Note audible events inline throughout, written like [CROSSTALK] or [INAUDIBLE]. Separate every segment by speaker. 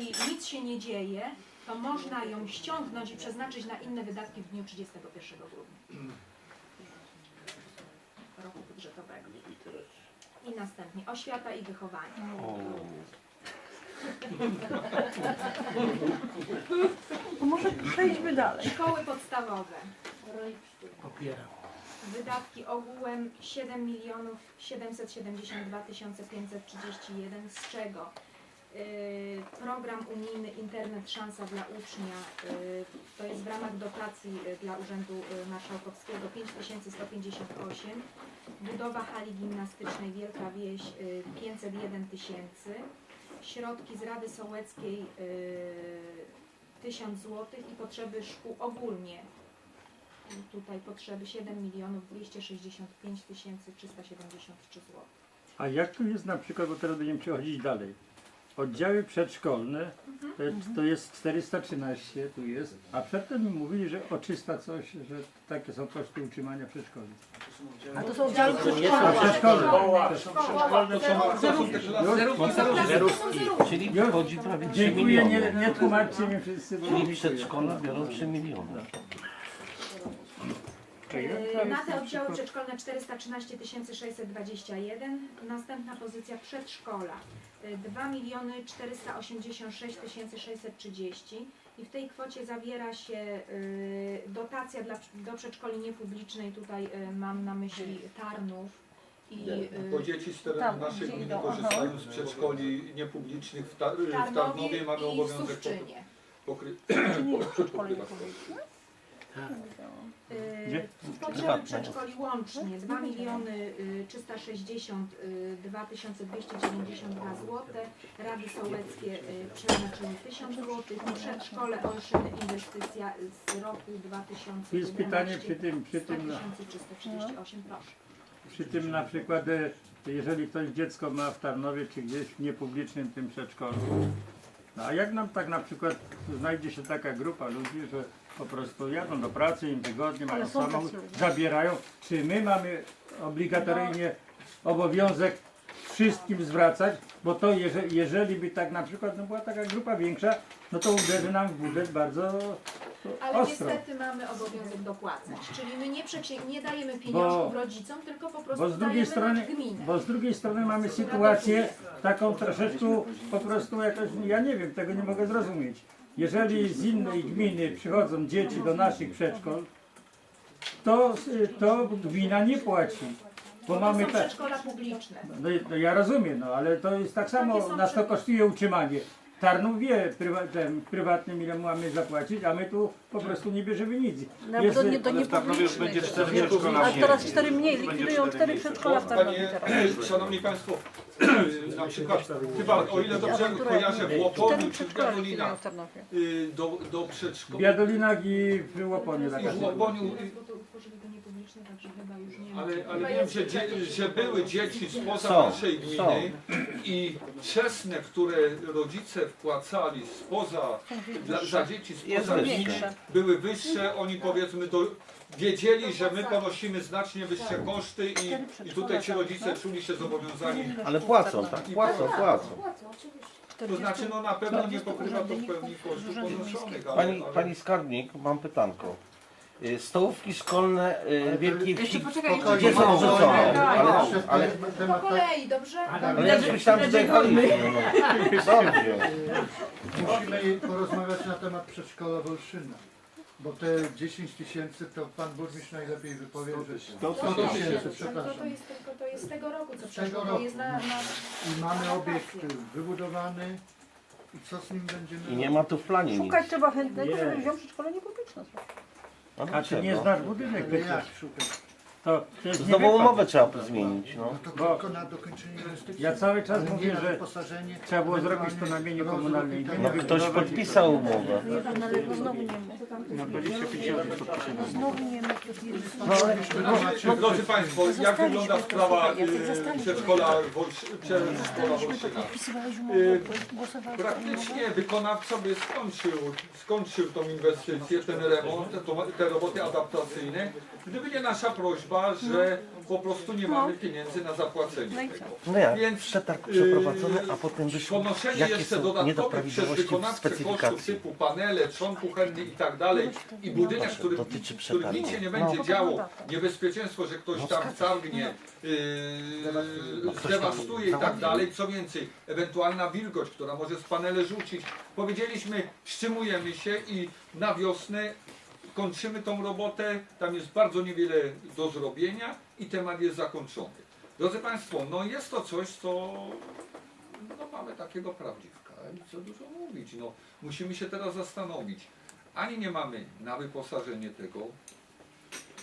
Speaker 1: jeżeli nic się nie dzieje, to można ją ściągnąć i przeznaczyć na inne wydatki w dniu 31 grudnia roku budżetowego. I następnie oświata i wychowanie.
Speaker 2: To może przejdźmy dalej.
Speaker 1: Szkoły podstawowe.
Speaker 3: Popieram.
Speaker 1: Wydatki ogółem 7 milionów 772 531, z czego program unijny Internet Szansa dla Ucznia, y, to jest w ramach dotacji y, dla Urzędu y, Marszałkowskiego 5158, budowa hali gimnastycznej Wielka Wieś y, 501 tysięcy, środki z Rady Sołeckiej y, 1000 zł i potrzeby szkół ogólnie tutaj potrzeby 7 milionów 265 tysięcy 373 zł.
Speaker 4: A jak tu jest na przykład, bo teraz będziemy przechodzić dalej. Oddziały przedszkolne to jest, to jest 413 tu jest, a przedtem mi mówili, że o 300 coś, że takie są koszty utrzymania przedszkoli.
Speaker 2: A to są oddziały
Speaker 4: A
Speaker 2: przedszkolne.
Speaker 3: Zerówki. Czyli wchodzi prawie 3
Speaker 4: Dziękuję, nie,
Speaker 3: miliony.
Speaker 4: nie tłumaczcie mi wszyscy, bo
Speaker 3: Czyli przedszkola biorą 3 miliony.
Speaker 1: Yy, Na te oddziały przedszkolne 413 621. Następna pozycja przedszkola yy, 2 miliony 486 630 i w tej kwocie zawiera się yy, dotacja dla, do przedszkoli niepublicznej. Tutaj yy, mam na myśli Tarnów i
Speaker 5: Bo dzieci z terenu
Speaker 2: Tam,
Speaker 5: naszej
Speaker 2: gdzie
Speaker 5: gminy
Speaker 2: idą,
Speaker 5: korzystają z przedszkoli niepublicznych w, Tar- w
Speaker 1: Tarnowie
Speaker 5: Tarnowie. Mamy obowiązek pokry- [CLEARS THROAT]
Speaker 2: Czy
Speaker 4: Gdzie?
Speaker 1: Potrzeby przedszkoli łącznie 2 miliony y, 362 292 zł. Rady Sołeckie y, przeznaczyły 1000 zł. Przedszkole Olszyny inwestycja z roku 2011.
Speaker 4: Jest pytanie przy tym, przy
Speaker 1: 100
Speaker 4: tym,
Speaker 1: 338, proszę.
Speaker 4: przy tym na przykład, e, jeżeli ktoś dziecko ma w Tarnowie czy gdzieś w niepublicznym tym przedszkolu, no a jak nam tak na przykład znajdzie się taka grupa ludzi, że po prostu jadą do pracy, im wygodnie, mają
Speaker 2: są tacy
Speaker 4: samochód,
Speaker 2: ludzie.
Speaker 4: zabierają, czy my mamy obligatoryjnie obowiązek wszystkim zwracać, bo to jeżeli, jeżeli by tak na przykład no była taka grupa większa, no to uderzy nam w budżet bardzo
Speaker 1: Ale
Speaker 4: ostro.
Speaker 1: niestety mamy obowiązek dopłacać. Czyli my nie, przecie- nie dajemy pieniążków rodzicom, tylko po prostu
Speaker 4: Bo z drugiej
Speaker 1: dajemy
Speaker 4: strony,
Speaker 1: na gminę.
Speaker 4: bo z drugiej strony mamy sytuację taką troszeczkę po prostu jakoś, ja nie wiem, tego nie mogę zrozumieć. Jeżeli z innej gminy przychodzą dzieci do naszych przedszkol, to, to gmina nie płaci. Bo mamy
Speaker 1: są
Speaker 4: tak.
Speaker 1: przedszkola publiczne.
Speaker 4: No, no ja rozumiem, no ale to jest tak samo, nas to kosztuje utrzymanie. Tarnów wie prywa, ten, prywatnym ile mamy zapłacić, a my tu po prostu nie bierzemy nic.
Speaker 2: Nawet
Speaker 4: Jest,
Speaker 2: do, nie, do niepublicznych. A teraz cztery mniej, likwidują cztery przedszkola w Tarnowie
Speaker 5: Panie,
Speaker 2: teraz.
Speaker 5: Szanowni Państwo, [CLEARS THROAT] na przykład, chyba o ile dobrze kojarzę, w Łopowiu
Speaker 2: Cztery
Speaker 5: czy w
Speaker 2: przedszkola likwidują
Speaker 5: Biadolinach
Speaker 2: w Tarnowie.
Speaker 5: y, do, do
Speaker 4: w
Speaker 5: przedszkola.
Speaker 4: Biadolinach i w Łoponie
Speaker 5: I
Speaker 4: taka
Speaker 5: w Łoponiu, y,
Speaker 1: niepubliczne, także chyba już nie ma.
Speaker 5: ale, wiem, że, dzie, że były dzieci spoza
Speaker 3: Są,
Speaker 5: naszej
Speaker 3: są.
Speaker 5: gminy i czesne, które rodzice wpłacali spoza, dla, za dzieci
Speaker 3: Jest
Speaker 5: spoza
Speaker 3: wyższe.
Speaker 5: gminy, były wyższe, oni powiedzmy do, wiedzieli, że my ponosimy znacznie wyższe koszty i, i tutaj ci rodzice czuli się zobowiązani.
Speaker 3: Ale płacą, tak? Płacą, płacą.
Speaker 5: To znaczy, no na pewno nie pokrywa to w pełni kosztów ponoszonych, ale,
Speaker 3: Pani,
Speaker 5: ale
Speaker 3: pani skarbnik, mam pytanko. Y, Stołówki szkolne y, Wielkiej Wsi,
Speaker 1: poczekaj,
Speaker 3: gdzie są wrzucone? Ale, ale,
Speaker 1: Po kolei, dobrze?
Speaker 3: ale ja już myślałem, że dojechaliśmy. No. [LAUGHS] Dobrze.
Speaker 6: Musimy porozmawiać na temat przedszkola Wolszyna. Bo te 10 tysięcy to pan burmistrz najlepiej wypowie, że 100 tysięcy,
Speaker 1: To, to,
Speaker 6: przepraszam.
Speaker 1: jest tylko, to jest z tego roku, co przeszło. To
Speaker 6: roku.
Speaker 1: jest na, na
Speaker 6: I mamy obiekt wybudowany i co z nim będziemy
Speaker 3: I nie ma tu w planie nic.
Speaker 2: Szukać trzeba chętnego, żeby wziął przedszkole niepubliczne.
Speaker 3: No
Speaker 4: A czy nie znasz budynek przecież?
Speaker 6: szukać?
Speaker 4: To, to jest
Speaker 3: Znowu
Speaker 4: nie wypad.
Speaker 3: umowę trzeba zmienić, no.
Speaker 6: No to
Speaker 4: Bo-
Speaker 6: tylko na dokończenie inwestycji.
Speaker 4: Ja cały czas
Speaker 6: Ale nie
Speaker 4: mówię,
Speaker 6: na
Speaker 4: że
Speaker 6: wyposażenie,
Speaker 4: trzeba było zrobić to
Speaker 6: ewentualnie
Speaker 4: na
Speaker 6: rozwój
Speaker 4: komunalnej.
Speaker 6: i tak
Speaker 3: No
Speaker 6: dalej.
Speaker 3: ktoś podpisał umowę.
Speaker 2: Ale go znowu nie ma.
Speaker 4: No 25 podpisane.
Speaker 2: Znowu nie ma.
Speaker 5: No, drodzy Państwo, jak wygląda sprawa y, przedszkola Wolsz- przedszkola Wolszyna? Y, Praktycznie wykonawca by skończył, skończył tą inwestycję, ten remont, tą, te roboty adaptacyjne, gdyby nie nasza prośba prośba, że po prostu nie mamy pieniędzy na zapłacenie tego.
Speaker 3: No jak,
Speaker 5: Więc,
Speaker 3: przetarg
Speaker 5: yy,
Speaker 3: przeprowadzony, a potem wyszło,
Speaker 5: Ponoszenie
Speaker 3: jakie
Speaker 5: jeszcze
Speaker 3: są
Speaker 5: dodatkowych przez
Speaker 3: niedoprawidłowości w
Speaker 5: wykonawcę kosztów
Speaker 3: specyfikacji.
Speaker 5: typu panele, trzon kuchenny i tak dalej i budynek,
Speaker 3: Proszę,
Speaker 5: który,
Speaker 3: dotyczy
Speaker 5: który
Speaker 3: przetargu.
Speaker 5: nic się nie
Speaker 3: No.
Speaker 5: będzie działo, niebezpieczeństwo, że ktoś
Speaker 3: No
Speaker 5: tam wtargnie, yy,
Speaker 3: Ktoś tam
Speaker 5: zdewastuje i tak
Speaker 3: załatwi.
Speaker 5: dalej. Co więcej, ewentualna wilgoć, która może z panele rzucić. Powiedzieliśmy, wstrzymujemy się i na wiosnę kończymy tą robotę. Tam jest bardzo niewiele do zrobienia i temat jest zakończony. Drodzy Państwo, no jest to coś, co no mamy takiego prawdziwka i co dużo mówić. No, musimy się teraz zastanowić. Ani nie mamy na wyposażenie tego,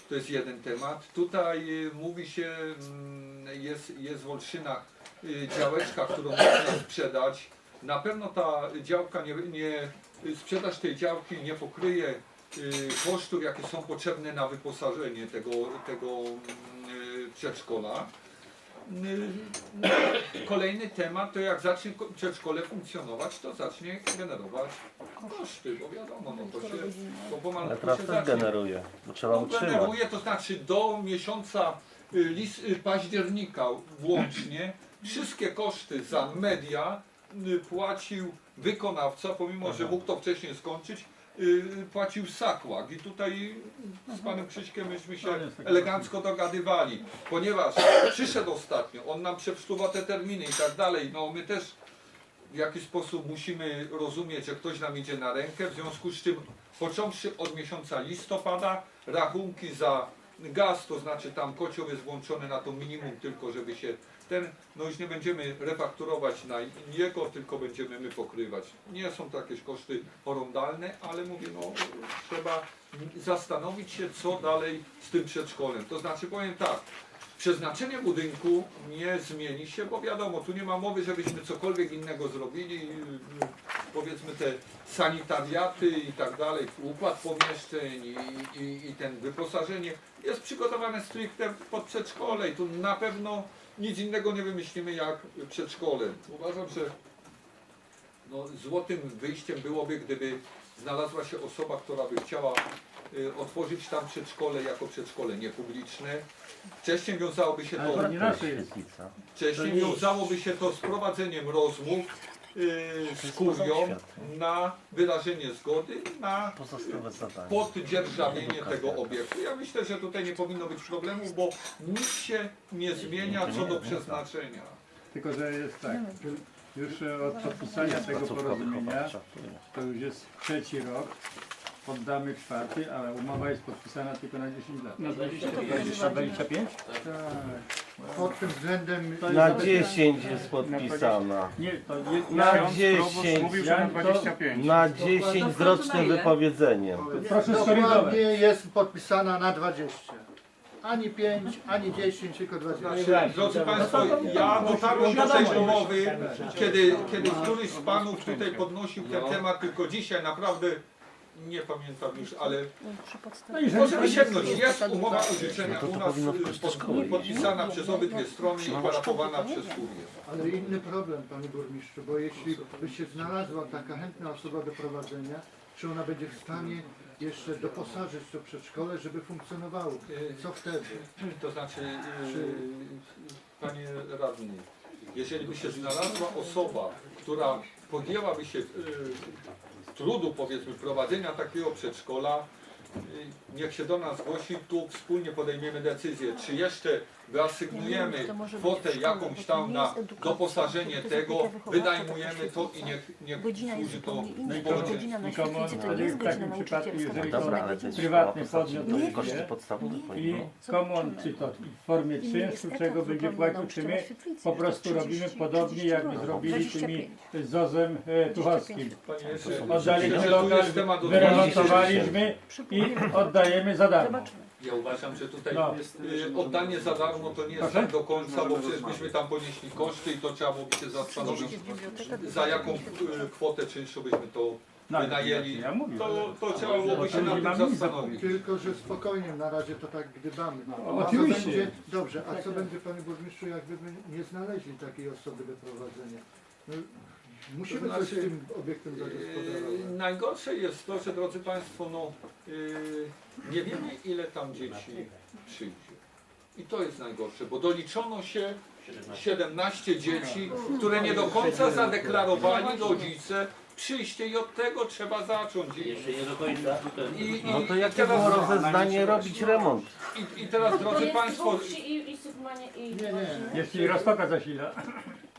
Speaker 5: to jest jeden temat. Tutaj y, mówi się, mm, jest, jest w Olszynach y, działeczka, którą można sprzedać. Na pewno ta działka nie, nie sprzedaż tej działki nie pokryje y, kosztów, jakie są potrzebne na wyposażenie tego, tego y, przedszkola. Y, Kolejny temat to jak zacznie ko- przedszkole funkcjonować, to zacznie generować koszty, bo wiadomo, no to się to
Speaker 3: Ale
Speaker 5: pomalutku
Speaker 3: teraz
Speaker 5: się zacznie.
Speaker 3: generuje, bo trzeba
Speaker 5: No,
Speaker 3: utrzymać.
Speaker 5: generuje, to znaczy do miesiąca y, lis, y, października włącznie wszystkie koszty za media y, płacił wykonawca, pomimo że mógł to wcześniej skończyć, y, płacił Sakłak. I tutaj z panem Krzyśkiem myśmy się elegancko dogadywali, ponieważ przyszedł ostatnio, on nam przeprztuwa te terminy i tak dalej. No my też w jakiś sposób musimy rozumieć, że ktoś nam idzie na rękę, w związku z czym począwszy od miesiąca listopada rachunki za gaz, to znaczy tam kocioł jest włączony na to minimum tylko, żeby się ten, no już nie będziemy refakturować na niego, tylko będziemy my pokrywać. Nie są to jakieś koszty porądalne, ale mówię, no trzeba zastanowić się, co dalej z tym przedszkolem. To znaczy powiem tak, Przeznaczenie budynku nie zmieni się, bo wiadomo, tu nie ma mowy, żebyśmy cokolwiek innego zrobili. Powiedzmy te sanitariaty i tak dalej, układ pomieszczeń i, i, i ten wyposażenie jest przygotowane stricte pod przedszkole i tu na pewno nic innego nie wymyślimy jak przedszkole. Uważam, że no, złotym wyjściem byłoby, gdyby znalazła się osoba, która by chciała y, otworzyć tam przedszkole jako przedszkole niepubliczne. Wcześniej wiązałoby się to, wcześniej wiązałoby się to z prowadzeniem rozmów y, z kurią na wyrażenie zgody na
Speaker 3: zadania.
Speaker 5: poddzierżawienie tego obiektu. Ja myślę, że tutaj nie powinno być problemu, bo nic się nie zmienia co do przeznaczenia.
Speaker 4: Tylko, że jest tak, już e, od podpisania tego porozumienia, to już jest trzeci rok, poddamy czwarty, ale umowa jest podpisana tylko na 10 lat. Na 25? Tak.
Speaker 6: Pod tym względem
Speaker 3: Na
Speaker 4: jest-
Speaker 3: 10 jest podpisana.
Speaker 4: Nie, to jest...
Speaker 3: Na 10,
Speaker 4: Ja to,
Speaker 3: na 10 z rocznym wypowiedzeniem.
Speaker 4: proszę
Speaker 6: dokładnie
Speaker 4: skorygować.
Speaker 6: jest podpisana na 20. Ani 5, ani 10, tylko 20.
Speaker 5: Znaczy, drodzy Państwo, ja dotarłem do tej umowy, kiedy, kiedy któryś z Panów tutaj podnosił ten temat, tylko dzisiaj naprawdę nie pamiętam już, ale
Speaker 4: No
Speaker 5: możemy sięgnąć. Jest umowa użyczenia
Speaker 3: No
Speaker 5: u nas y, pod, podpisana przez obydwie strony i parafowana przez Kurię.
Speaker 6: Ale inny problem, panie burmistrzu, bo jeśli by się znalazła taka chętna osoba do prowadzenia, czy ona będzie w stanie jeszcze doposażyć to przedszkole, żeby funkcjonowało? Co wtedy? [CLEARS THROAT]
Speaker 5: To znaczy, yy, panie radny, jeżeli by się znalazła osoba, która podjęłaby się yy, trudu, powiedzmy, prowadzenia takiego przedszkola, niech się do nas zgłosi, tu wspólnie podejmiemy decyzję, czy jeszcze wyasygnujemy
Speaker 7: może
Speaker 5: kwotę jakąś tam na doposażenie tego, wydajmujemy to i niech, niech służy to
Speaker 4: ale
Speaker 7: nie jest
Speaker 4: w takim przypadku, jeżeli
Speaker 7: to
Speaker 4: to-
Speaker 3: Dobra, ale to jest
Speaker 4: prywatny podmiot to
Speaker 3: koszty podstawowe
Speaker 4: I
Speaker 3: powinno.
Speaker 4: komu on, czy to w formie czynszu, czego będzie płacił, czy my? po prostu
Speaker 7: 30,
Speaker 4: robimy podobnie, jakby
Speaker 7: 30
Speaker 4: zrobili tymi
Speaker 7: 25.
Speaker 4: z Zozem e, Tuchowskim.
Speaker 5: Panie Jerzy,
Speaker 4: Oddaliśmy lokal, wyremontowaliśmy i oddajemy za darmo.
Speaker 7: Zobaczymy.
Speaker 5: Ja uważam, że tutaj
Speaker 4: No.
Speaker 5: y, oddanie za darmo to nie jest
Speaker 4: Proszę?
Speaker 5: tak do końca, bo przecież myśmy tam ponieśli koszty i to trzeba byłoby się zastanowić, za jaką y, kwotę czynszu byśmy to
Speaker 4: No,
Speaker 5: wynajęli.
Speaker 4: Ja mówię.
Speaker 5: To, to trzeba byłoby się nad tym zastanowić.
Speaker 6: Tylko, że spokojnie na razie to tak gdybamy.
Speaker 4: O,
Speaker 6: A co
Speaker 4: oczywiście.
Speaker 6: będzie, dobrze, a co będzie panie burmistrzu, jakby my nie znaleźli takiej osoby do prowadzenia? No, musimy
Speaker 5: To
Speaker 6: coś z
Speaker 5: znaczy,
Speaker 6: tym obiektem
Speaker 5: Yy,
Speaker 6: zagospodarować.
Speaker 5: Najgorsze jest to, że drodzy Państwo, no, yy, nie wiemy ile tam dzieci przyjdzie. I to jest najgorsze, bo doliczono się 17 dzieci, które nie do końca zadeklarowali rodzice przyjście i od tego trzeba zacząć. I,
Speaker 2: Jeszcze nie do końca.
Speaker 5: i, i,
Speaker 3: No to jakie
Speaker 5: teraz,
Speaker 3: było rozeznanie robić remont?
Speaker 5: i, I teraz, drodzy Państwo,
Speaker 7: i, i i
Speaker 6: Nie, nie.
Speaker 4: Jeśli Roztoka zasila.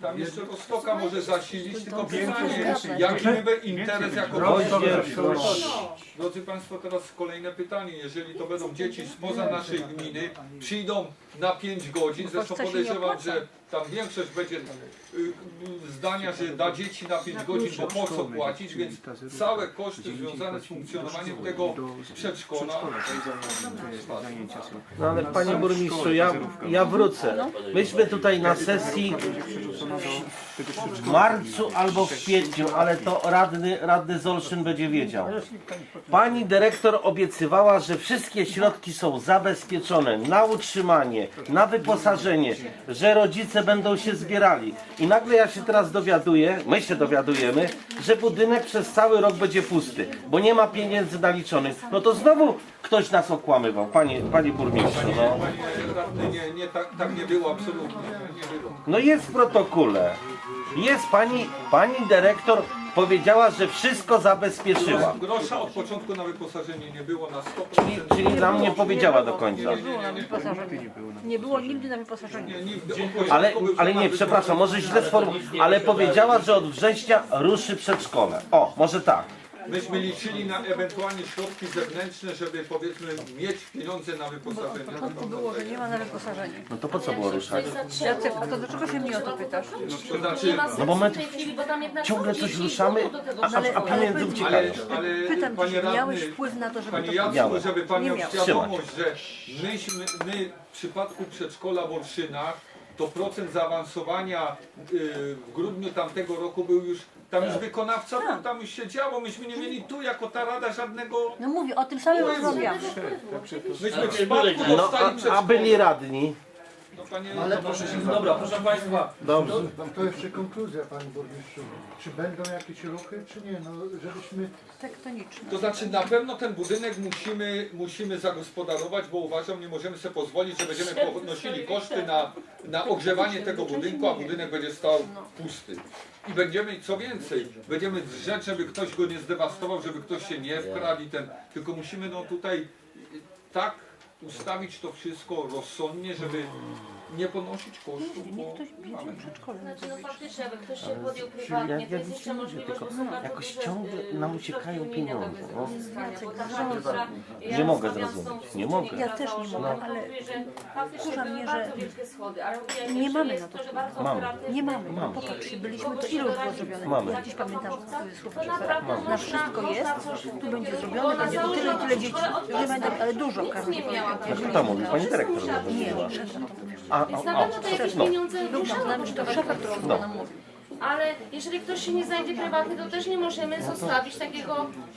Speaker 5: Tam jeszcze Rostoka może zasilić, tylko pytanie, jaki niby interes jako. Drodzy Państwo, teraz kolejne pytanie. Jeżeli to będą dzieci spoza naszej gminy, przyjdą na 5 godzin, zresztą
Speaker 8: Polsce się nie
Speaker 5: podejrzewam,
Speaker 8: opłaca.
Speaker 5: że tam większość będzie y, y, zdania, że da dzieci na 5 godzin, bo po co płacić, więc całe koszty związane z funkcjonowaniem tego przedszkola.
Speaker 3: No ale panie burmistrzu, ja, ja wrócę. Myśmy tutaj na sesji w marcu albo w kwietniu, ale to radny, radny Zolszyn będzie wiedział. Pani dyrektor obiecywała, że wszystkie środki są zabezpieczone na utrzymanie, na wyposażenie, że rodzice będą się zbierali. I nagle ja się teraz dowiaduję, my się dowiadujemy, że budynek przez cały rok będzie pusty, bo nie ma pieniędzy naliczonych. No to znowu ktoś nas okłamywał, panie, panie burmistrzu. No.
Speaker 5: Panie radny, nie, nie, tak, tak nie było absolutnie. Nie było.
Speaker 3: no jest w protokole. Jest pani, pani dyrektor powiedziała, że wszystko zabezpieczyła.
Speaker 5: Grosza od początku na wyposażenie nie było na 100%.
Speaker 3: Czyli, czyli nam nie powiedziała do końca.
Speaker 8: Nie było na wyposażenie. Nie było nigdy na wyposażeniu.
Speaker 5: Nie, nigdy od początku
Speaker 3: Ale,
Speaker 5: był
Speaker 3: ale nie, przepraszam, może źle sformułowałem, ale powiedziała, że od września ruszy przedszkole. O, może tak.
Speaker 5: Myśmy liczyli na ewentualnie środki zewnętrzne, żeby powiedzmy mieć pieniądze na wyposażenie.
Speaker 8: początku było, że nie ma na wyposażenie.
Speaker 3: No to po co było ruszać?
Speaker 8: Jacek, a to dlaczego się mnie o to pytasz?
Speaker 5: To znaczy,
Speaker 3: No bo my ciągle coś ruszamy, a, a, a pieniędzy
Speaker 8: Ale-
Speaker 3: uciekają.
Speaker 5: ale,
Speaker 8: Pytam
Speaker 5: panie
Speaker 8: czy miałeś
Speaker 5: radny,
Speaker 8: wpływ na to, żeby
Speaker 5: panie
Speaker 8: to
Speaker 5: Jacku,
Speaker 3: Miałem.
Speaker 5: żeby pan
Speaker 8: Nie
Speaker 5: miał
Speaker 8: miał.
Speaker 5: świadomość, że myśmy, my w przypadku przedszkola w Olszynach to procent zaawansowania y, w grudniu tamtego roku był już, tam już wykonawca był, tam już się działo, myśmy nie mieli tu jako ta rada żadnego,
Speaker 8: No mówię, o tym samym rozmawiamy.
Speaker 5: myśmy w
Speaker 3: No,
Speaker 5: dostali
Speaker 3: a, a byli radni.
Speaker 5: No, panie,
Speaker 6: Ale
Speaker 5: to
Speaker 6: proszę się
Speaker 2: Dobra, proszę Państwa.
Speaker 3: Dobrze.
Speaker 6: To jeszcze konkluzja, panie burmistrzu. Czy będą jakieś ruchy, czy nie? No, żebyśmy
Speaker 8: Tektoniczne.
Speaker 5: To znaczy na pewno ten budynek musimy, musimy zagospodarować, bo uważam, nie możemy sobie pozwolić, że będziemy podnosili koszty na, na ogrzewanie tego budynku, a budynek będzie stał pusty. I będziemy, co więcej, będziemy drzeć, żeby ktoś go nie zdewastował, żeby ktoś się nie wkradł i ten, tylko musimy no tutaj tak ustawić to wszystko rozsądnie, żeby nie ponosić kosztów,
Speaker 8: Niech
Speaker 5: bo
Speaker 8: ktoś bierze
Speaker 5: mamy.
Speaker 8: przedszkole.
Speaker 7: Znaczy, no faktycznie, jakby ktoś się podjął
Speaker 3: ja-
Speaker 7: prywatnie,
Speaker 3: ja
Speaker 7: to jest
Speaker 3: nic
Speaker 7: jeszcze
Speaker 3: nie mówię,
Speaker 7: możliwość,
Speaker 3: tylko
Speaker 7: bo są bardzo
Speaker 3: jakoś
Speaker 7: duże,
Speaker 3: ciągle
Speaker 7: y,
Speaker 3: nam
Speaker 7: środki
Speaker 3: uciekają pieniądze,
Speaker 7: do
Speaker 3: no.
Speaker 7: bo ta
Speaker 8: Nie
Speaker 3: Nie mogę
Speaker 7: rozmawiałam z tą
Speaker 3: zrozumieć, nie mogę.
Speaker 8: Ja też nie mogę, ale wkurza mnie, że nie mamy na to
Speaker 7: to, że
Speaker 8: wpływu.
Speaker 7: bardzo
Speaker 3: Mamy.
Speaker 8: Nie mamy. No
Speaker 3: Mamy.
Speaker 8: popatrz, byliśmy, to ile już było zrobione?
Speaker 3: Mamy.
Speaker 8: Jakiś pamiętasz y, słowo,
Speaker 7: To
Speaker 8: że na wszystko
Speaker 7: można
Speaker 8: jest, tu będzie zrobione, będzie tyle i
Speaker 7: założyła
Speaker 8: tyle dzieci. Nie będę, ale dużo każdy
Speaker 7: nie
Speaker 8: powiedział.
Speaker 3: Kto to mówi? Pani dyrektor
Speaker 8: Nie, szef.
Speaker 3: A,
Speaker 7: Więc
Speaker 3: a,
Speaker 7: na pewno to jakieś
Speaker 3: no.
Speaker 7: pieniądze
Speaker 8: to
Speaker 7: być
Speaker 8: to wszystko nam mówi.
Speaker 7: Ale jeżeli ktoś się nie znajdzie prywatnie, to też nie możemy zostawić takiego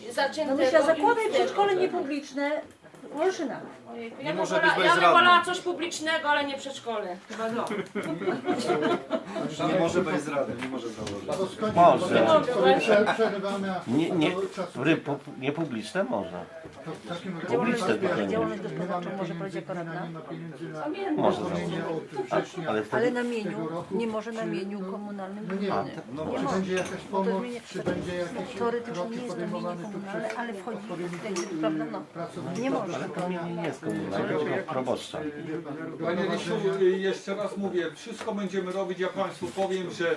Speaker 8: No
Speaker 7: zaciętego.
Speaker 8: myślę, zakładaj
Speaker 7: i-
Speaker 8: przedszkole niepubliczne w Olszynach.
Speaker 7: Ojejku, Ja bym wolała, ja bym wolała coś publicznego, ale nie przedszkole. [LAUGHS]
Speaker 9: Nie może bez rady, nie może założyć.
Speaker 6: to.
Speaker 3: Może.
Speaker 6: Sobie prze- Przerywamy, a
Speaker 3: Nie, nie,
Speaker 6: do czasu.
Speaker 3: w ry- pu- niepubliczne można.
Speaker 6: To w takim razie
Speaker 3: Publiczne
Speaker 6: wie,
Speaker 3: zupełnie.
Speaker 8: Działalność
Speaker 6: nie
Speaker 8: gospodarczą
Speaker 6: mamy
Speaker 8: może powiedzieć jako radna.
Speaker 6: Nie ma pieniędzy na
Speaker 3: Może
Speaker 6: uruchomienie od września.
Speaker 3: Ale
Speaker 8: Ale
Speaker 3: wtedy
Speaker 8: na mieniu, nie może na mieniu
Speaker 6: no,
Speaker 8: komunalnym
Speaker 6: No nie,
Speaker 8: gminy.
Speaker 9: No
Speaker 8: Nie
Speaker 6: czy
Speaker 8: może.
Speaker 6: będzie jakaś
Speaker 8: to
Speaker 6: pomoc,
Speaker 8: zmienia-
Speaker 6: czy będzie jakieś
Speaker 8: Teoretycznie
Speaker 6: kroki
Speaker 8: nie jest na mienie
Speaker 6: podejmowane tu
Speaker 8: komunalne,
Speaker 6: przez
Speaker 8: ale wchodzi
Speaker 6: odpowiednich
Speaker 8: w tej, prawda, no.
Speaker 6: pracowników
Speaker 8: Nie może.
Speaker 3: Ale to nie jest komunalne, tylko proboszcza.
Speaker 5: Panie Rysiu, jeszcze raz mówię, wszystko będziemy robić, ja Państwu powiem, że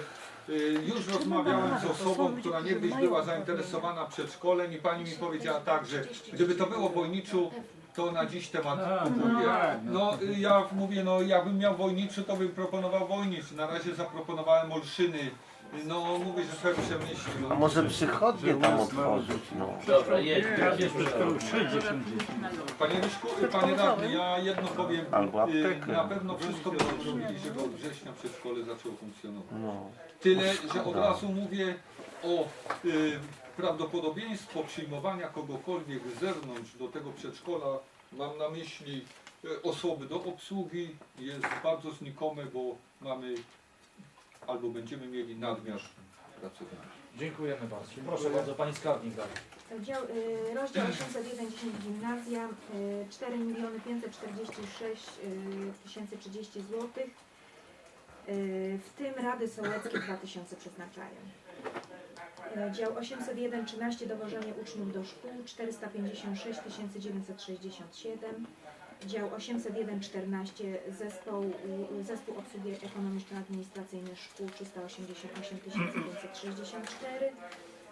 Speaker 5: y, już rozmawiałem z osobą, która niegdyś była zainteresowana przedszkolem i Pani mi powiedziała tak, że gdyby to było w Wojniczu, to na dziś temat mówię.
Speaker 4: tak,
Speaker 5: No y, ja mówię, no jakbym miał Wojniczu, to bym proponował Wojnicz. Na razie zaproponowałem Olszyny. No mówię, że sobie przemyśli.
Speaker 3: A
Speaker 5: No.
Speaker 3: może przychodnie tam otworzyć, no.
Speaker 2: Dobra, jedź.
Speaker 4: Teraz jest przedszkolu 60 dzieci.
Speaker 5: Panie Ryszku, y, Panie Radny, ja jedno powiem.
Speaker 3: Albo
Speaker 5: y,
Speaker 3: aptekę.
Speaker 5: Na pewno wszystko będą zrobili, żeby od września przedszkole zaczęło funkcjonować.
Speaker 3: no.
Speaker 5: Tyle, że od razu mówię o y, prawdopodobieństwo przyjmowania kogokolwiek z zewnątrz do tego przedszkola. Mam na myśli y, osoby do obsługi. Jest bardzo znikome, bo mamy albo będziemy mieli nadmiar pracowników.
Speaker 10: Dziękujemy bardzo. Proszę bardzo, pani skarbnik dalej.
Speaker 1: Dział, y, rozdział 801 10 gimnazja y, 4 miliony 546 y, tysięcy 30 złotych. Y, w tym Rady Sołeckie 2000 przeznaczają. Y, Dział 801 13 dowożenie uczniów do szkół 456 967. Dział 801 14 zespoł, zespół obsługi ekonomiczno-administracyjnej szkół 388 564.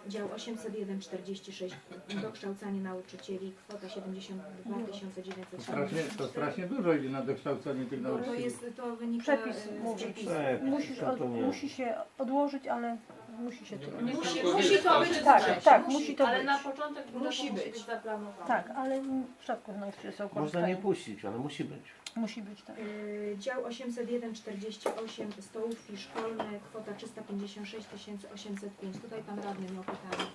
Speaker 1: Dział 801 46 dokształcanie nauczycieli kwota 72
Speaker 4: Strasznie, to
Speaker 1: 970.
Speaker 4: strasznie dużo idzie na dokształcenie tych
Speaker 1: Bo to
Speaker 4: nauczycieli.
Speaker 1: jest to wynika
Speaker 8: Przepis
Speaker 1: e, z
Speaker 8: mówi.
Speaker 1: przepisu.
Speaker 8: Musisz
Speaker 3: to
Speaker 8: od, musi się odłożyć, ale musi się to.
Speaker 7: Musi, musi to być w
Speaker 8: Tak,
Speaker 7: wrześniu,
Speaker 8: tak, musi to
Speaker 7: ale
Speaker 8: być.
Speaker 7: na początek
Speaker 1: Musi
Speaker 7: musi
Speaker 1: być.
Speaker 7: być zaplanowane.
Speaker 8: Tak, ale rzadko nauczyciele są
Speaker 3: Można nie
Speaker 8: korzystają.
Speaker 3: puścić, ale musi być.
Speaker 8: Musi być tak.
Speaker 1: Y, Dział 801 48 stołówki szkolne kwota 356 805. Tutaj pan radny miał pytanie.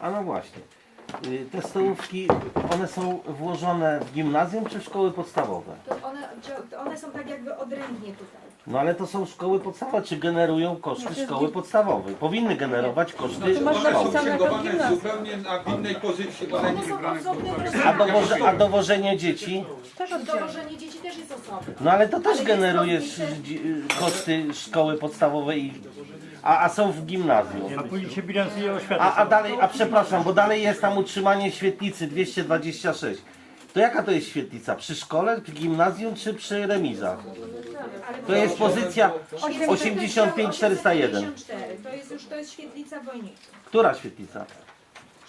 Speaker 3: A no właśnie. Y, Te stołówki, one są włożone w gimnazjum czy w szkoły podstawowe?
Speaker 1: To one, dzia- to one są tak jakby odrębnie tutaj.
Speaker 3: No ale to są szkoły podstawowe, czy generują koszty szkoły podstawowej? Powinny generować koszty
Speaker 1: Znaczy,
Speaker 8: To masz
Speaker 5: One są
Speaker 8: napisane jako
Speaker 5: księgowane
Speaker 8: gimnazjum.
Speaker 5: zupełnie na innej pozycji. One
Speaker 1: są osobne
Speaker 3: A,
Speaker 1: programy.
Speaker 3: dowoże, a dowożenie dzieci?
Speaker 8: Też oddzielnie.
Speaker 1: Dowożenie dzieci też jest osobne.
Speaker 3: No ale to też generuje
Speaker 1: to-
Speaker 3: sz- dzi- koszty szkoły podstawowej, i- a, a są w gimnazjum.
Speaker 4: A później się bilansuje oświatę.
Speaker 3: A, a dalej, a przepraszam, bo dalej jest tam utrzymanie świetlicy 226. To jaka to jest świetlica? Przy szkole, w gimnazjum czy przy remizach? To jest pozycja 85 401.
Speaker 1: 84. To jest już to jest świetlica wojnicza.
Speaker 3: Która świetlica?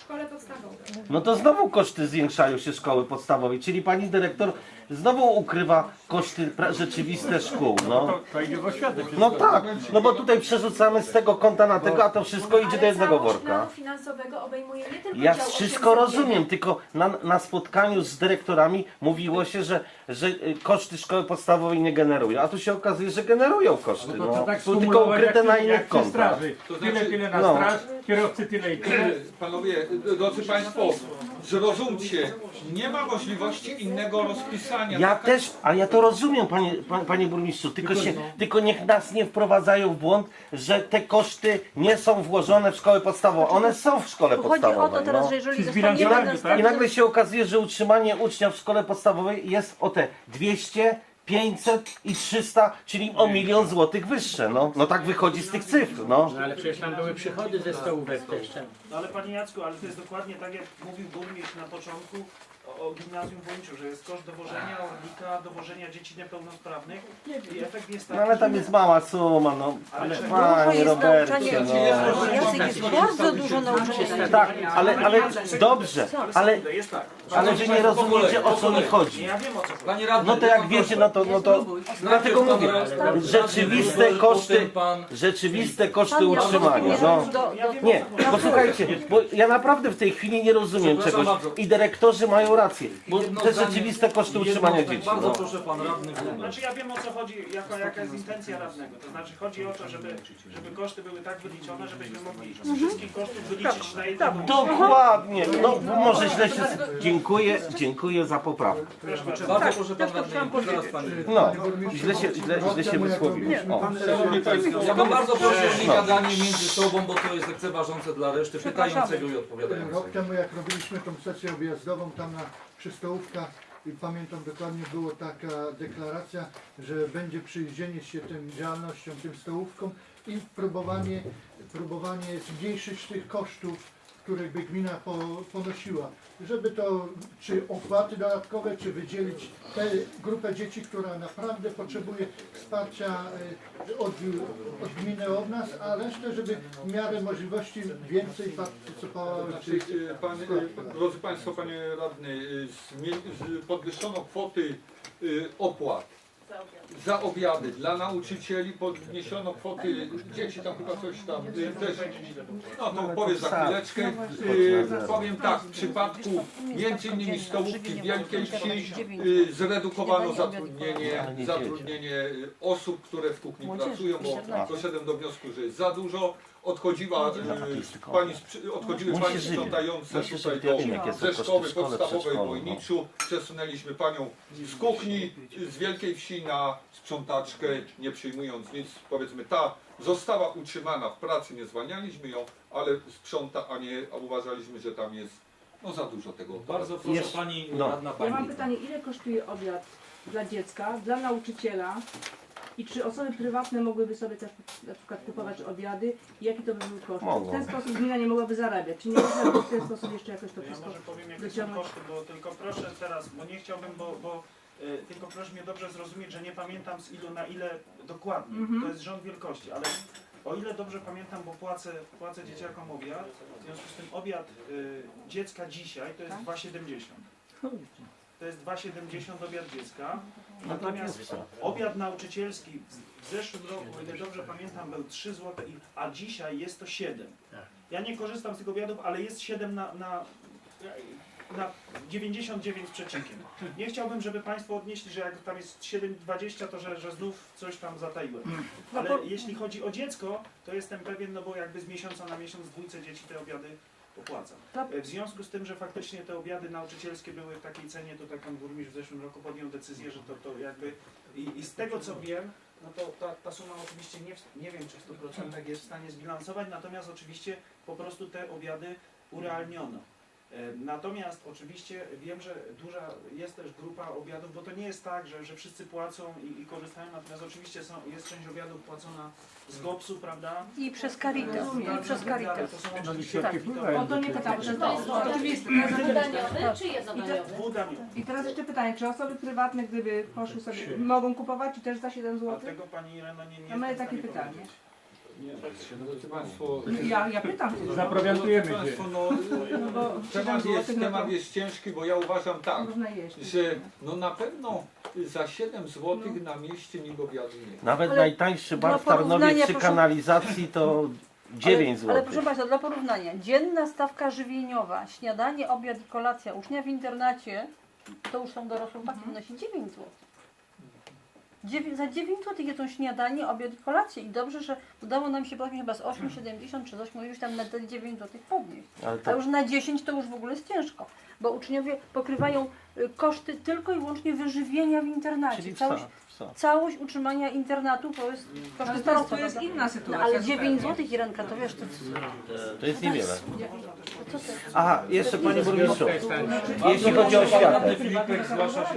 Speaker 1: Szkole podstawowej.
Speaker 3: No to znowu koszty zwiększają się szkoły podstawowej, czyli pani dyrektor znowu ukrywa koszty pra- rzeczywiste szkół. No.
Speaker 4: To, to idzie w oświatę.
Speaker 3: no tak, no bo tutaj przerzucamy z tego konta na tego, a to wszystko idzie do
Speaker 1: Ale
Speaker 3: jednego
Speaker 1: całość
Speaker 3: worka.
Speaker 1: planu finansowego obejmuje nie tylko
Speaker 3: Ja
Speaker 1: dział
Speaker 3: wszystko
Speaker 1: 801.
Speaker 3: rozumiem, tylko na, na spotkaniu z dyrektorami mówiło się, że, że y, koszty szkoły podstawowej nie generują, a tu się okazuje, że generują koszty.
Speaker 4: No to, to
Speaker 3: No.
Speaker 4: tak
Speaker 3: Są tylko
Speaker 4: skumulować
Speaker 3: ukryte
Speaker 4: jak,
Speaker 3: na
Speaker 4: jak
Speaker 3: innych
Speaker 4: przy
Speaker 3: kontach.
Speaker 4: straży.
Speaker 5: To
Speaker 4: Tyle,
Speaker 5: znaczy-
Speaker 4: tyle na
Speaker 3: No.
Speaker 4: straż, kierowcy tyle i tyle.
Speaker 5: Panowie, drodzy Państwo, zrozumcie, nie ma możliwości innego rozpisania.
Speaker 3: Ja
Speaker 5: Taka-
Speaker 3: też, ale ja to rozumiem, panie, pan- panie burmistrzu, tylko, się, tylko niech nas nie wprowadzają w błąd, że te koszty nie są włożone w szkołę podstawową. One są w szkole
Speaker 8: chodzi o to
Speaker 3: podstawowej.
Speaker 8: teraz,
Speaker 3: No.
Speaker 8: że jeżeli
Speaker 4: Czy tak?
Speaker 3: I nagle się okazuje, że utrzymanie ucznia w szkole podstawowej jest o te 200, 500 i 300, czyli o milion złotych wyższe. No, no tak wychodzi z tych cyfr. No.
Speaker 11: No ale przecież tam były przychody ze stołówek też.
Speaker 2: No ale panie Jacku, ale to jest dokładnie tak jak mówił burmistrz na początku o, o gimnazjum w Łończu, że jest koszt dowożenia orlika, dowożenia dzieci niepełnosprawnych i efekt jest taki,
Speaker 3: no ale tam jest mała suma, no.
Speaker 2: Ale
Speaker 8: Dużo
Speaker 3: Panie
Speaker 8: jest
Speaker 3: Robercie,
Speaker 8: nauczania.
Speaker 3: no.
Speaker 8: Jacek jest bardzo dużo nauczania.
Speaker 3: Tak, ale, ale dobrze, ale,
Speaker 2: Sekundę, jest tak.
Speaker 3: ale wy nie rozumiecie o co mi chodzi.
Speaker 2: Nie, ja wiem o co chodzi.
Speaker 10: Panie radny,
Speaker 3: No to jak wiecie, no to, no to dlatego mówię, rzeczywiste koszty, rzeczywiste koszty utrzymania, no. Nie, bo słuchajcie, bo ja naprawdę w tej chwili nie rozumiem czegoś i dyrektorzy mają rację, bo
Speaker 10: Jedno
Speaker 3: te
Speaker 10: zdanie-
Speaker 3: rzeczywiste koszty
Speaker 10: jedno
Speaker 3: utrzymania
Speaker 10: zdanie.
Speaker 3: dzieci,
Speaker 10: Bardzo
Speaker 3: no.
Speaker 10: proszę pan radny.
Speaker 2: Znaczy ja wiem o co chodzi, jaka, jaka jest intencja radnego. To znaczy chodzi o to, żeby, żeby koszty były tak wyliczone, żebyśmy mogli z wszystkich kosztów wyliczyć na jednego
Speaker 3: Dokładnie, no może źle się... Dziękuję, dziękuję za poprawkę.
Speaker 10: Bardzo proszę pan radny, zaraz pani.
Speaker 3: No, źle się, źle, źle się wysłowiłem. O.
Speaker 10: Ja bym bardzo proszę o
Speaker 3: No.
Speaker 10: niegadanie między sobą, bo to jest lekceważące dla reszty pytającego i
Speaker 6: Rok
Speaker 10: odpowiadającego.
Speaker 6: temu jak robiliśmy tą sesję objazdową tam na przy stołówkach i pamiętam dokładnie było taka deklaracja, że będzie przyjrzenie się tym działalnościom, tym stołówkom i próbowanie, próbowanie zmniejszyć tych kosztów, które by gmina po, ponosiła. Żeby to czy opłaty dodatkowe, czy wydzielić tę grupę dzieci, która naprawdę potrzebuje wsparcia e, od, od gminy, od nas, a resztę, żeby w miarę możliwości więcej tych
Speaker 5: Znaczy, y, pan, y, drodzy Państwo, Panie Radny, podwyższono kwoty opłat za obiady. Dla nauczycieli, podniesiono kwoty, dzieci tam chyba coś tam y, też, no to powiem za chwileczkę. Y, Powiem tak, w przypadku między innymi stołówki w Wielkiej Wsi y, zredukowano zatrudnienie, zatrudnienie y, osób, które w kuchni pracują, bo doszedłem do wniosku, że jest za dużo. Odchodziła y, pani, sprzy- odchodziły
Speaker 3: Musi
Speaker 5: pani
Speaker 3: żyć.
Speaker 5: sprzątające
Speaker 3: Musi
Speaker 5: tutaj
Speaker 3: żyć.
Speaker 5: do,
Speaker 3: Wiemy, jakie są
Speaker 5: ze
Speaker 3: koszty
Speaker 5: szkoły
Speaker 3: szkole,
Speaker 5: podstawowej w
Speaker 3: przedszkolu, no.
Speaker 5: Wojniczu. Przesunęliśmy panią z kuchni z Wielkiej Wsi na sprzątaczkę, nie przyjmując nic. Powiedzmy ta została utrzymana w pracy, nie zwalnialiśmy ją, ale sprząta, a nie a uważaliśmy, że tam jest no za dużo tego.
Speaker 10: Bardzo proszę
Speaker 3: Jeszcze-
Speaker 10: pani
Speaker 3: no.
Speaker 10: radna
Speaker 12: Ja mam
Speaker 10: pani.
Speaker 12: pytanie, ile kosztuje obiad dla dziecka, dla nauczyciela i czy osoby prywatne mogłyby sobie też na przykład kupować obiady i jaki to by był koszt?
Speaker 3: Mogą.
Speaker 12: W ten sposób gmina nie mogłaby zarabiać. Czy nie można by w ten sposób jeszcze jakoś to
Speaker 2: Ja
Speaker 12: wszystko
Speaker 2: może powiem jakie są koszty, bo tylko proszę teraz, bo nie chciałbym, bo, bo e, tylko proszę mnie dobrze zrozumieć, że nie pamiętam z ilu na ile dokładnie.
Speaker 12: Mhm.
Speaker 2: To jest rząd wielkości, ale o ile dobrze pamiętam, bo płacę, płacę dzieciakom obiad, w związku z tym obiad y, dziecka dzisiaj to jest
Speaker 12: Tak?
Speaker 2: 2,70. To jest 2,70 obiad dziecka.
Speaker 3: No tak
Speaker 2: Natomiast obiad nauczycielski w- zeszłym roku, o ile dobrze pamiętam, był 3 zł, a dzisiaj jest to 7. Ja nie korzystam z tych obiadów, ale jest 7 na, na, na 99 z przecinkiem. Nie chciałbym, żeby Państwo odnieśli, że jak tam jest 7,20, to że, że znów coś tam zataiłem. Ale jeśli chodzi o dziecko, to jestem pewien, no bo jakby z miesiąca na miesiąc dwójce dzieci te obiady opłacam.
Speaker 12: To-
Speaker 2: W związku z tym, że faktycznie te obiady nauczycielskie były w takiej cenie, to tak pan burmistrz w zeszłym roku podjął decyzję, że to, to jakby i, i z tego co wiem, no to ta, ta suma oczywiście nie, w- nie wiem czy w 100% jest w stanie zbilansować, natomiast oczywiście po prostu te obiady urealniono. E, Natomiast oczywiście wiem, że duża jest też grupa obiadów, bo to nie jest tak, że, że wszyscy płacą i, i korzystają, natomiast oczywiście są, jest część obiadów płacona z GOPS-u, prawda?
Speaker 8: I przez Caritas, i przez Caritas.
Speaker 2: To są
Speaker 4: No
Speaker 2: oczywiście tak.
Speaker 12: O to nie pytam, że to jest
Speaker 7: To jest
Speaker 12: oczywiste.
Speaker 7: Dwudaniowy czy jednodaniowy?
Speaker 2: Dwudaniowy.
Speaker 12: I teraz jeszcze pytanie, czy osoby prywatne, gdyby poszły sobie, mogą kupować i też za 7
Speaker 2: A
Speaker 12: zł?
Speaker 2: tego Pani Ireno nie, nie
Speaker 12: A
Speaker 2: w
Speaker 12: takie
Speaker 2: stanie
Speaker 12: pytanie.
Speaker 2: powiedzieć.
Speaker 5: Państwo,
Speaker 12: Ja, ja pytam się.
Speaker 4: Zaprowiantujemy
Speaker 5: Drodzy
Speaker 4: się.
Speaker 5: Państwo, no,
Speaker 12: No bo 7
Speaker 5: temat, jest,
Speaker 12: zł, no
Speaker 5: temat
Speaker 12: to
Speaker 5: jest ciężki, bo ja uważam tak,
Speaker 12: można jeść.
Speaker 5: że no na pewno za 7 zł na mieście nikt obiadu nie.
Speaker 3: Nawet
Speaker 8: Ale
Speaker 3: najtańszy bar w Tarnowie
Speaker 8: porównania,
Speaker 3: przy
Speaker 8: proszę-
Speaker 3: kanalizacji to 9
Speaker 8: Ale, ale
Speaker 3: zł.
Speaker 8: proszę Państwa, dla porównania, dzienna stawka żywieniowa, śniadanie, obiad i kolacja ucznia w internacie, to już są dorosłe chłopaki, wynosi 9 zł. Dziewię- za 9 zł jedzą śniadanie, obiad i kolację i dobrze, że udało nam się potem chyba z 8,70 czy z 8 już tam na te 9 zł podnieść.
Speaker 3: Ale
Speaker 8: A
Speaker 3: to,
Speaker 8: już na 10 to już w ogóle jest ciężko, bo uczniowie pokrywają y, koszty tylko i wyłącznie wyżywienia w internacie.
Speaker 3: czyli
Speaker 8: Całość,
Speaker 3: psa, psa.
Speaker 8: całość utrzymania internatu to jest
Speaker 12: Ale teraz
Speaker 8: państwa.
Speaker 12: to jest inna
Speaker 8: No,
Speaker 12: sytuacja.
Speaker 8: ale
Speaker 12: zupełnie.
Speaker 8: 9 zł Irenka, to wiesz, to,
Speaker 3: To jest niewiele.
Speaker 8: co to
Speaker 3: Aha, jeszcze Panie Burmistrzu,
Speaker 11: Jeśli
Speaker 3: chodzi o oświatę.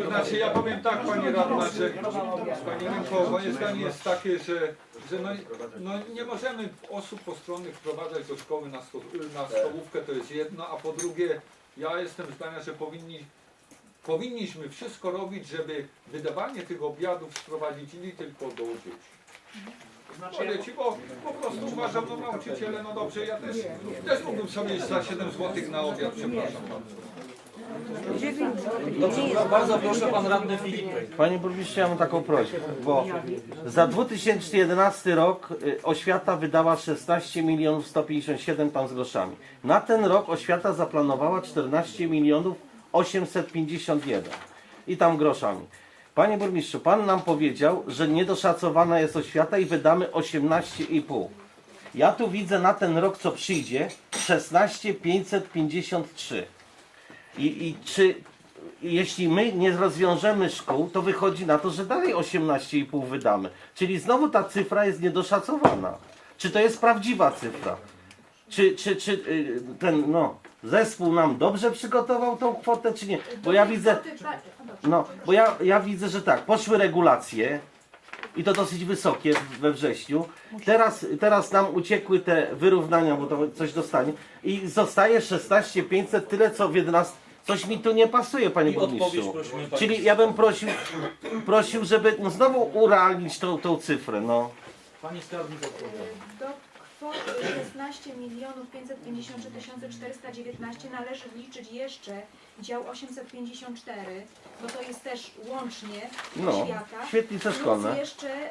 Speaker 5: Znaczy ja powiem tak Pani Radna, że Pani Rynko, moje zdanie jest takie, że, że no, no nie możemy osób postronnych wprowadzać do szkoły na, sto, na stołówkę, to jest jedno, a po drugie ja jestem zdania, że powinni, powinniśmy wszystko robić, żeby wydawanie tych obiadów sprowadzić nie tylko do dzieci.
Speaker 2: Znaczy, ja,
Speaker 5: Dzieci, bo po prostu uważam, no nauczyciele, no dobrze, ja też, też mógłbym sobie za 7 zł na obiad, przepraszam bardzo.
Speaker 10: Dobrze, bardzo proszę pan radny Filipek.
Speaker 3: Panie Burmistrzu, ja mam taką prośbę, bo za 2011 rok y, oświata wydała 16 milionów 157 tam z groszami. Na ten rok oświata zaplanowała 14 milionów 851 i tam groszami. Panie Burmistrzu, Pan nam powiedział, że niedoszacowana jest oświata i wydamy 18,5. Ja tu widzę na ten rok, co przyjdzie, 16 553. I, I czy jeśli my nie rozwiążemy szkół, to wychodzi na to, że dalej 18,5 wydamy. Czyli znowu ta cyfra jest niedoszacowana. Czy to jest prawdziwa cyfra? Czy, czy, czy y, ten no, zespół nam dobrze przygotował tą kwotę, czy nie? Bo ja widzę, no, bo ja, ja widzę, że tak, poszły regulacje i to dosyć wysokie we wrześniu. Teraz, teraz nam uciekły te wyrównania, bo to coś dostanie. I zostaje 16 500, tyle co w 11. Coś mi tu nie pasuje, panie
Speaker 10: I odpowiedź
Speaker 3: burmistrzu.
Speaker 10: prosimy pani.
Speaker 3: Czyli ja bym prosił, prosił żeby no, znowu urealnić tą, tą cyfrę. No.
Speaker 10: Pani skarbnik odpowiada.
Speaker 1: Do kwoty 16 milionów 553 419 należy wliczyć jeszcze dział 854, bo to jest też łącznie
Speaker 3: No,
Speaker 1: oświata.
Speaker 3: świetlice
Speaker 1: Plus
Speaker 3: szkolne.
Speaker 1: jeszcze y,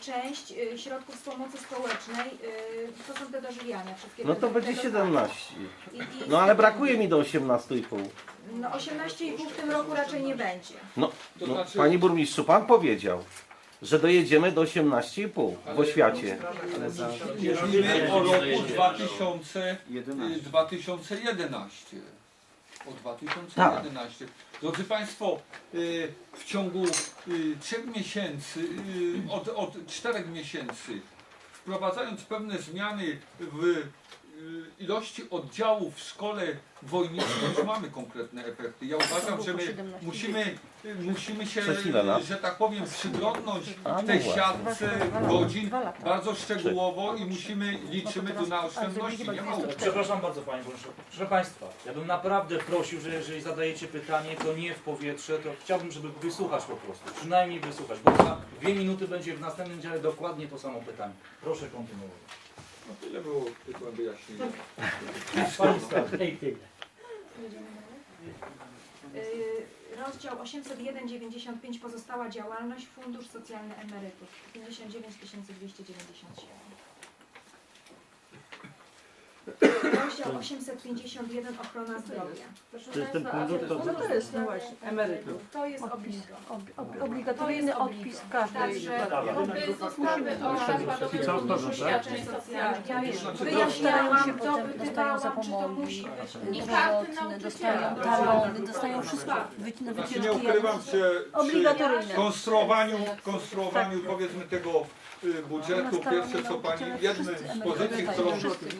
Speaker 1: część y, środków z pomocy społecznej, y, to są te dożywiania. Wszystkie
Speaker 3: No
Speaker 1: te-
Speaker 3: to
Speaker 1: te
Speaker 3: będzie
Speaker 1: dotacje.
Speaker 3: 17.
Speaker 1: I, i
Speaker 3: No ale brakuje mi do 18,5.
Speaker 1: No 18,5 w tym roku raczej nie będzie.
Speaker 3: No, no, panie burmistrzu, pan powiedział, że dojedziemy do 18,5 w oświacie.
Speaker 5: Mówimy o roku 2000,
Speaker 9: 11.
Speaker 5: y, 2011. O 2011. Drodzy Państwo, y, w ciągu y, trzech miesięcy, y, od, od czterech miesięcy wprowadzając pewne zmiany w ilości oddziałów w szkole wojniczej już mamy konkretne efekty. Ja uważam, że my musimy, musimy się,
Speaker 3: Przez ile lat?
Speaker 5: że tak powiem, przyglądnąć
Speaker 3: A,
Speaker 5: w tej
Speaker 3: właśnie.
Speaker 5: siatce godzin bardzo szczegółowo i musimy, liczymy tu na oszczędności. Nie.
Speaker 10: Przepraszam bardzo Panie Burmistrzu. Proszę Państwa, ja bym naprawdę prosił, że jeżeli zadajecie pytanie, to nie w powietrze, to chciałbym, żeby wysłuchać po prostu. Przynajmniej wysłuchać, bo za dwie minuty będzie w następnym dziale dokładnie to samo pytanie. Proszę kontynuować.
Speaker 5: No tyle było tylko wyjaśnienia.
Speaker 11: Tyle.
Speaker 1: Y, Rozdział 801,95 pozostała działalność, Fundusz Socjalny Emerytów 59 297. Rozdział 851 Ochrona zdrowia.
Speaker 12: Proszę
Speaker 4: To jest ten
Speaker 12: Państwa,
Speaker 4: fundusz, to-
Speaker 12: to jest no właśnie emerytów.
Speaker 1: To jest obligo.
Speaker 8: Ob, ob, obligatoryjny odpis każdej
Speaker 1: Także
Speaker 4: I co
Speaker 7: świadczeń socjalnych.
Speaker 1: ja już wyjaśniałam,
Speaker 8: się potem, dostają
Speaker 1: dopytywałam, czy to
Speaker 8: zapomogi,
Speaker 1: musi być.
Speaker 7: I karty nauczyciela.
Speaker 8: dostają talony, dostają wszystko.
Speaker 5: Znaczy nie
Speaker 8: wycieczki
Speaker 5: ukrywam się przy
Speaker 8: Obligatoryjne.
Speaker 5: konstruowaniu, konstruowaniu powiedzmy tego budżetu, pierwsze co pani, jednym z pozycji, którą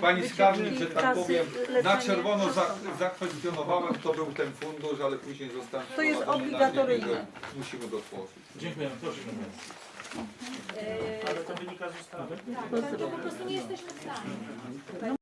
Speaker 5: pani skarbnik, że tak powiem, na czerwono za, zakwestionowałem, to był ten fundusz, ale później zostałem
Speaker 8: To jest
Speaker 5: wprowadzony na
Speaker 8: obligatoryjne.
Speaker 5: że Musimy go tworzyć.
Speaker 10: Dziękujemy. Prosimy.
Speaker 1: Y,
Speaker 2: Ale to wynika z ustawy.
Speaker 1: Tak, to po prostu nie jesteśmy w stanie.